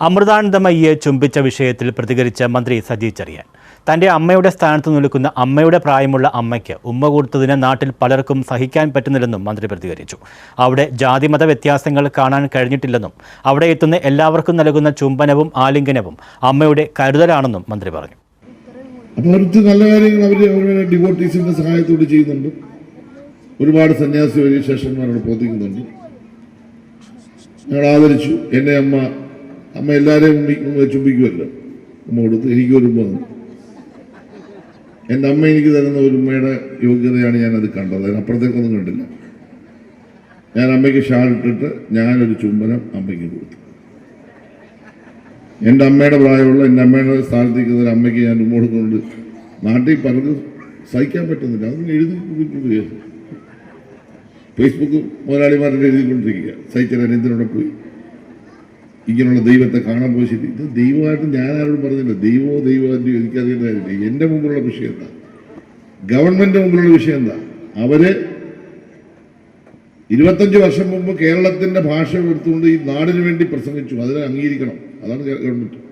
അമൃതാനന്ദമയ്യെ ചുംബിച്ച വിഷയത്തിൽ പ്രതികരിച്ച മന്ത്രി സജി ചെറിയാൻ. തന്റെ അമ്മയുടെ സ്ഥാനത്ത് നിൽക്കുന്ന അമ്മയുടെ പ്രായമുള്ള അമ്മയ്ക്ക് ഉമ്മ കൊടുത്തതിന് നാട്ടിൽ പലർക്കും സഹിക്കാൻ പറ്റുന്നില്ലെന്നും മന്ത്രി പ്രതികരിച്ചു. അവിടെ ജാതിമത വ്യത്യാസങ്ങൾ കാണാൻ കഴിഞ്ഞിട്ടില്ലെന്നും അവിടെ എത്തുന്ന എല്ലാവർക്കും നൽകുന്ന ചുംബനവും ആലിംഗനവും അമ്മയുടെ കരുതലാണെന്നും മന്ത്രി പറഞ്ഞു. നല്ല കാര്യങ്ങൾ അവർ അവരുടെ സഹായത്തോട് ചെയ്യുന്നുണ്ട്. ഒരുപാട് സന്യാസി വലിയ ശേഷന്മാരോട് പ്രവർത്തിക്കുന്നുണ്ട്. ഞങ്ങൾ ആദരിച്ചു. എന്റെ അമ്മ അമ്മ എല്ലാവരെയും ചുംബിക്കുമല്ലോ അമ്മ കൊടുത്ത് എനിക്ക് തന്നു. എന്റെ അമ്മ എനിക്ക് തരുന്ന ഒരു ഉമ്മയുടെ യോഗ്യതയാണ് അത് കണ്ടത്. അതിനപ്പുറത്തേക്കൊന്നും കണ്ടില്ല ഞാൻ അമ്മയ്ക്ക് ഷാൾ ഇട്ടിട്ട് ഞാനൊരു ചുംബനം അമ്മയ്ക്ക് കൊടുത്തു. എന്റെ അമ്മയുടെ പ്രായമുള്ള എന്റെ അമ്മയുടെ സ്ഥാനത്തേക്ക് ഒരു അമ്മയ്ക്ക് ഞാൻ ഉമ്മ കൊടുക്കുന്നുണ്ട് നാട്ടിൽ പലർക്കും സഹിക്കാൻ പറ്റുന്നില്ല. അതൊന്നും എഴുതി ഫേസ്ബുക്ക് മുതലാളിമാരുടെ എഴുതിക്കൊണ്ടിരിക്കുക. സഹിച്ചാൽ എന്തിനോടെ പോയി. ഇങ്ങനെയുള്ള ദൈവത്തെ കാണാൻ പോയി ശരി. ഇത് ദൈവമായിട്ട് ഞാൻ ആരോടും പറഞ്ഞില്ല. ദൈവമോ ദൈവമായിട്ട് എനിക്കറിയേണ്ട കാര്യമില്ല. എന്റെ മുമ്പിലുള്ള വിഷയം എന്താ? ഗവൺമെന്റ് മുമ്പിലുള്ള വിഷയം എന്താ? അവർ ഇരുപത്തഞ്ച് വർഷം മുമ്പ് കേരളത്തിന്റെ ഭാഷ എടുത്തുകൊണ്ട് ഈ നാടിന് വേണ്ടി പ്രസംഗിച്ചു. അതിനെ അംഗീകരിക്കണം. അതാണ് ഗവൺമെന്റ്.